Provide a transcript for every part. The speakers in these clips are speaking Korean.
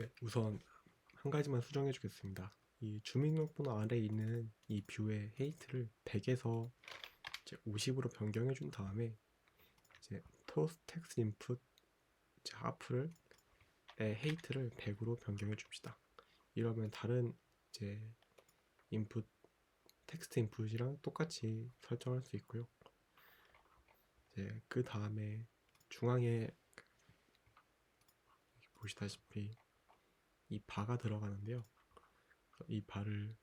네, 우선 한 가지만 수정해 주겠습니다. 이 주민등록번호 아래에 있는 이 뷰의 헤이트를 100에서 이제 50으로 변경해 준 다음에 이제 토스 텍스 인풋 이제 하프를 의 헤이트를 100으로 변경해 줍시다. 이러면 다른 이제 인풋 텍스트 인풋이랑 똑같이 설정할 수 있고요. 이제 그 다음에 중앙에 보시다시피 이 바가 들어가는데요. 이 바를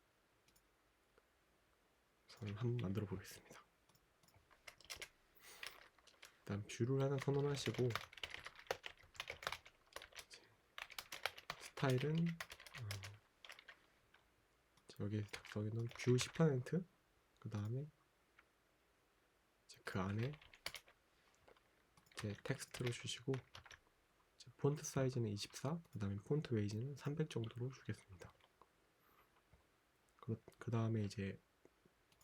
저는 한번 만들어 보겠습니다. 일단 뷰를 하나 선언하시고 스타일은 어, 여기 작성해 놓은 뷰 10%그 다음에 그 안에 이제 텍스트로 주시고 폰트 사이즈는 24, 그 다음에 폰트 웨이즈는 300 정도로 주겠습니다. 그 다음에 이제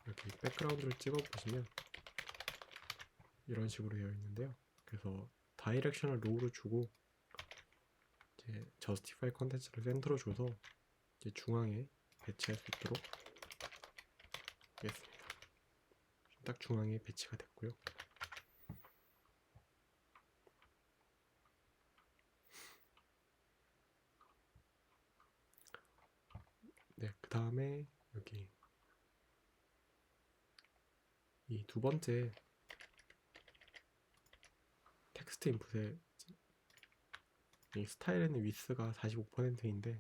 이렇게 백그라운드를 찍어 보시면 이런 식으로 되어 있는데요. 그래서 다이렉셔널 로우를 주고 이제 저스티파이 컨텐츠를 센터로 줘서 이제 중앙에 배치할 수 있도록 하겠습니다. 딱 중앙에 배치가 됐고요. 다음에 여기 이 두 번째 텍스트 인풋에 이 스타일에는 위스가 45%인데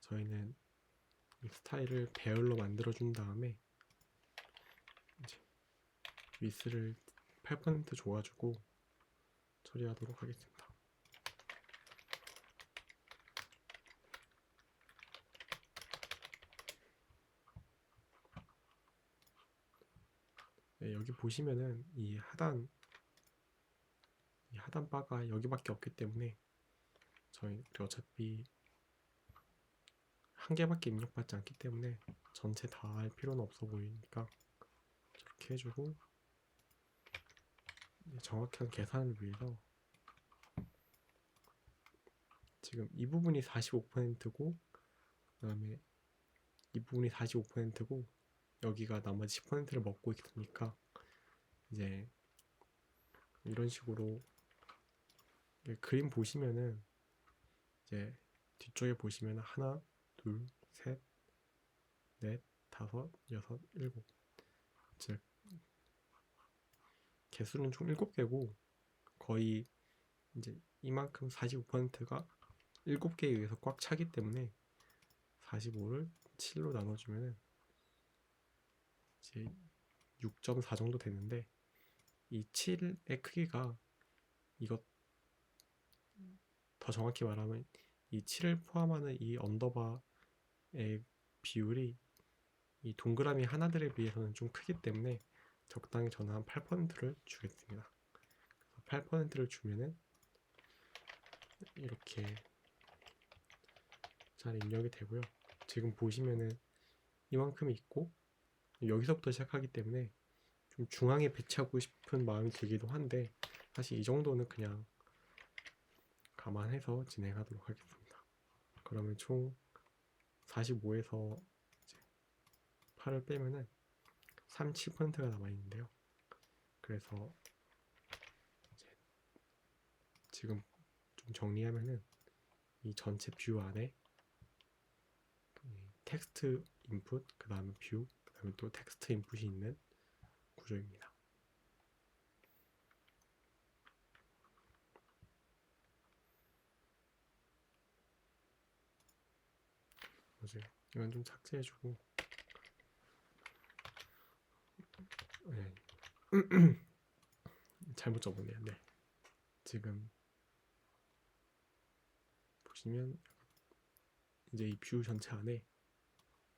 저희는 이 스타일을 배열로 만들어 준 다음에 이제 위스를 8% 줘가지고 처리하도록 하겠습니다. 네, 여기 보시면은 이 하단 이 하단 바가 여기밖에 없기 때문에 저희 어차피 한 개밖에 입력받지 않기 때문에 전체 다 할 필요는 없어 보이니까 이렇게 해주고 정확한 계산을 위해서 지금 이 부분이 45%고 그 다음에 이 부분이 45%고 여기가 나머지 10%를 먹고 있으니까 이제 이런 식으로 그림 보시면은 이제 뒤쪽에 보시면 하나, 둘, 셋, 넷, 다섯, 여섯, 일곱. 즉 개수는 총 7개고 거의 이제 이만큼 45%가 7개에 의해서 꽉 차기 때문에 45를 7로 나눠주면은 이제 6.4 정도 되는데 이 7의 크기가 이것 더 정확히 말하면 이 7을 포함하는 이 언더바의 비율이 이 동그라미 하나들에 비해서는 좀 크기 때문에 적당히 저는 한 8%를 주겠습니다. 8%를 주면은 이렇게 잘 입력이 되고요. 지금 보시면은 이만큼이 있고 여기서부터 시작하기 때문에 좀 중앙에 배치하고 싶은 마음이 들기도 한데 사실 이 정도는 그냥 감안해서 진행하도록 하겠습니다. 그러면 총 45에서 8을 빼면은 37%가 남아 있는데요. 그래서 지금 좀 정리하면은 이 전체 뷰 안에 텍스트 인풋, 그 다음에 뷰, 그 다음에 또 텍스트 인풋이 있는 구조입니다. 맞아요. 이건 좀 삭제해주고. 네. 잘못 적었네요. 네. 지금 보시면 이제 이 뷰 전체 안에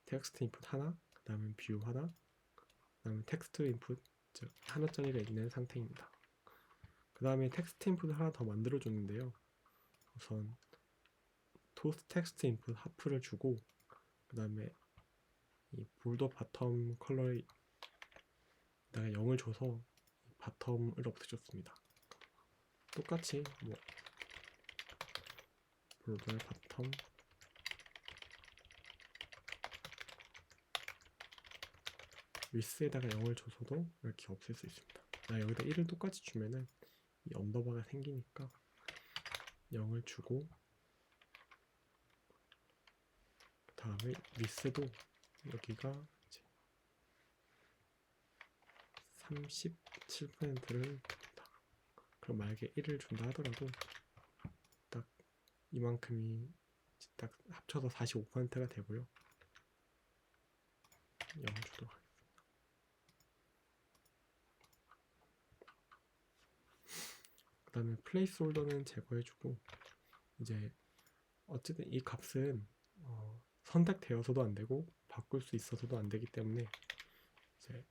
텍스트 인풋 하나, 그 다음에 뷰 하나, 그 다음에 텍스트 인풋 즉 하나짜리가 있는 상태입니다. 그 다음에 텍스트 인풋을 하나 더 만들어 줬는데요. 우선 토스 텍스트 인풋 하프를 주고 그 다음에 이 볼더 바텀 컬러에 내가 0을 줘서 바텀을 없애줬습니다. 똑같이 뭐 볼더 바텀 위스에다가 0을 줘서도 이렇게 없앨 수 있습니다. 나 여기다 1을 똑같이 주면은 이 언더바가 생기니까 0을 주고 그 다음에 위스도 여기가 이제 37%를 줍니다. 그럼 만약에 1을 준다 하더라도 딱 이만큼이 딱 합쳐서 45%가 되고요. 0을 주도록 하겠습니다. 다음에 플레이스홀더는 제거해주고 이제 어쨌든 이 값은 어, 선택되어서도 안 되고 바꿀 수 있어서도 안 되기 때문에 이제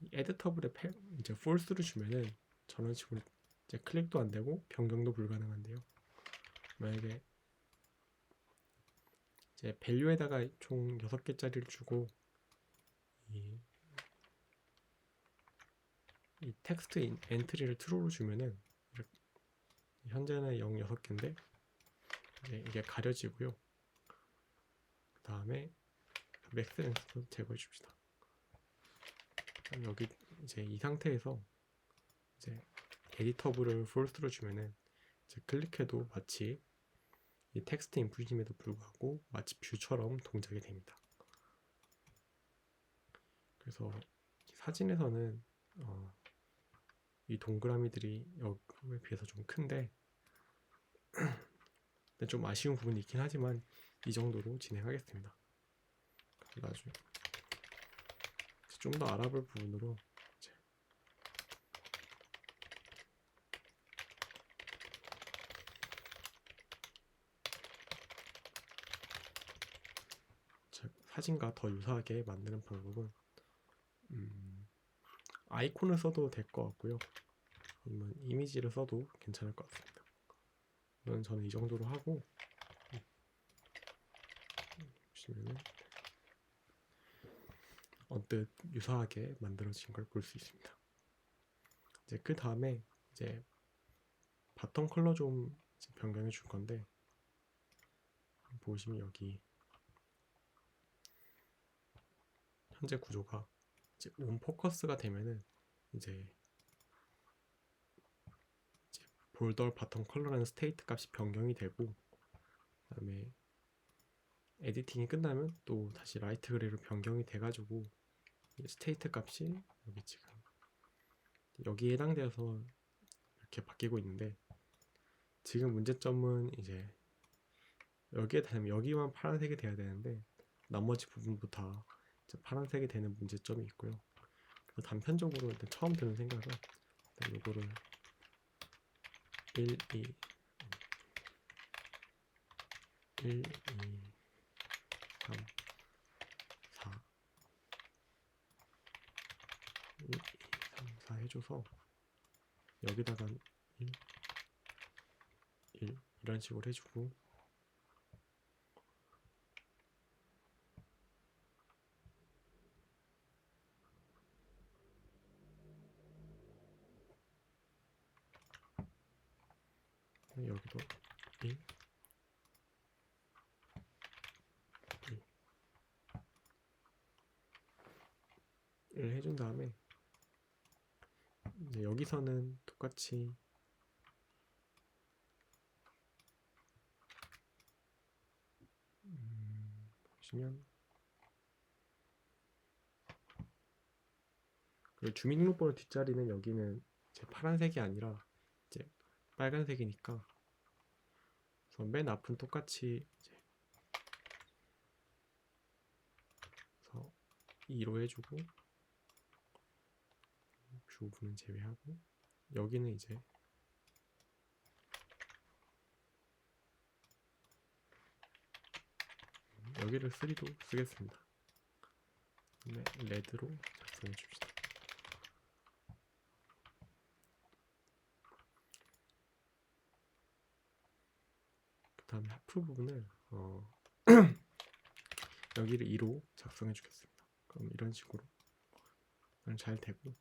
이 에디터블에 패, 이제 false를 주면은 저런 식으로 이제 클릭도 안 되고 변경도 불가능한데요. 만약에 이제 밸류에다가 총 6개짜리를 주고 이, 이 텍스트 인- 엔트리를 true로 주면은 현재는 0 6개인데 이제 이게 가려지고요. 그 다음에 맥스 렌스도 제거해 줍시다. 여기 이제 이 상태에서 이제 에디터블을 false로 주면은 이제 클릭해도 마치 이 텍스트 인풋임에도 불구하고 마치 뷰처럼 동작이 됩니다. 그래서 이 사진에서는 어, 이 동그라미들이 여기에 비해서 좀 큰데 좀 아쉬운 부분이 있긴 하지만 이 정도로 진행하겠습니다. 나중에 좀 더 알아볼 부분으로 사진과 더 유사하게 만드는 방법은 음, 아이콘을 써도 될 것 같고요. 아니면 이미지를 써도 괜찮을 것 같습니다. 저는 이 정도로 하고 음, 보시면은 언뜻 유사하게 만들어진 걸 볼 수 있습니다. 이제 그 다음에 이제 바텀 컬러 좀 변경해 줄 건데 보시면 여기 현재 구조가 이제 온 포커스가 되면은 이제 이제 볼더 바텀 컬러라는 스테이트 값이 변경이 되고 그 다음에 에디팅이 끝나면 또 다시 라이트 그레이로 변경이 돼가지고 이 스테이트 값이 여기 지금 여기에 해당되어서 이렇게 바뀌고 있는데 지금 문제점은 이제 여기에 되면 여기만 파란색이 돼야 되는데 나머지 부분부터 이제 파란색이 되는 문제점이 있고요. 단편적으로 일단 처음 드는 생각은 일단 요거를 1, 2 1, 2 3 4 1, 2, 3, 4 해줘서 여기다가 1 1 이런 식으로 해주고 여기도 1 1 해준 다음에 여기서는 똑같이 음, 보시면 그리고 주민등록번호 뒷자리는 여기는 이제 파란색이 아니라 이제 빨간색이니까 그래서 맨 앞은 똑같이 이제 그래서 2로 해주고 부분은 제외하고 여기는 이제 여기를 3도 쓰겠습니다. 네, 레드로 작성해 줍시다. 그 다음에 하프 부분을 어 여기를 2로 작성해 주겠습니다. 그럼 이런 식으로 잘 되고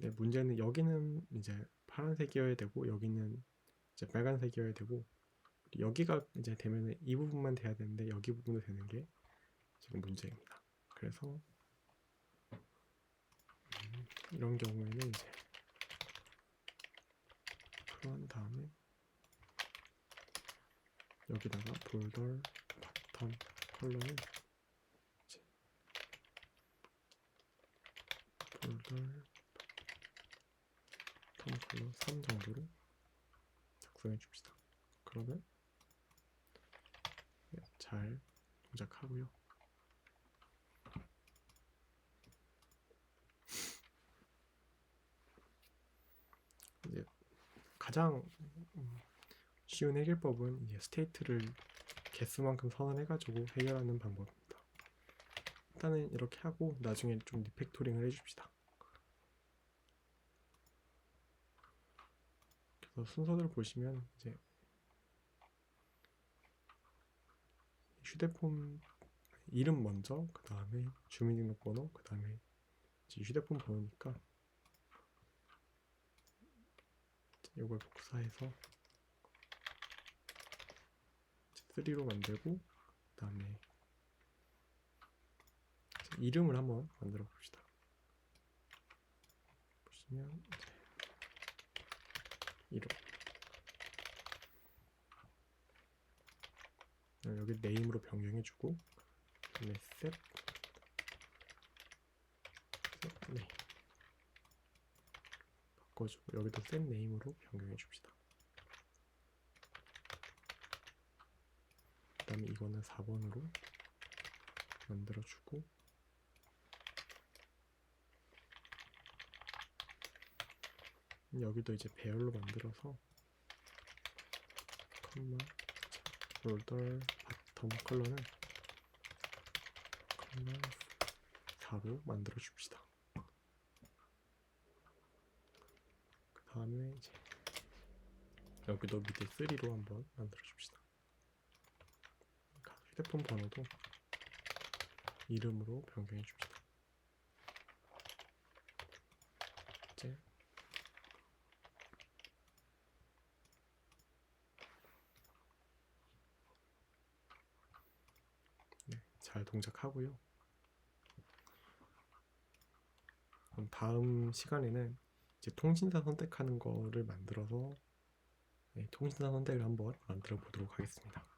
네, 문제는 여기는 이제 파란색이어야 되고 여기는 이제 빨간색이어야 되고 여기가 이제 되면은 이 부분만 돼야 되는데 여기 부분도 되는 게 지금 문제입니다. 그래서 음, 이런 경우에는 이제 풀한 다음에 여기다가 볼더 바텀 컬러는 볼더 바텀 컬러 3 정도로 작성해 줍시다. 그러면 네, 잘 동작하고요. 이제 가장 음, 쉬운 해결법은 이제 스테이트를 개수만큼 선언해가지고 해결하는 방법입니다. 일단은 이렇게 하고 나중에 좀 리팩토링을 해줍시다. 그래서 순서대로 보시면 이제 휴대폰 이름 먼저 그 다음에 주민등록번호 그 다음에 휴대폰 번호니까 이걸 복사해서 3로 만들고 그 다음에 이름을 한번 만들어 봅시다. 보시면 이름. 여기 네임으로 변경해주고 그다음에 셋, 셋 네임 바꿔주고 여기도 셋 네임으로 변경해줍시다. 그 다음에 이거는 4번으로 만들어주고 여기도 이제 배열로 만들어서 컴마 롤더 바텀 컬러는 컴마 4로 만들어 줍시다. 그 다음에 이제 여기도 밑에 3로 한번 만들어 줍시다. 휴대폰 번호도 이름으로 변경해 줍시다. 이제 네, 잘 동작하고요. 그럼 다음 시간에는 이제 통신사 선택하는 거를 만들어서 네, 통신사 선택을 한번 만들어 보도록 하겠습니다.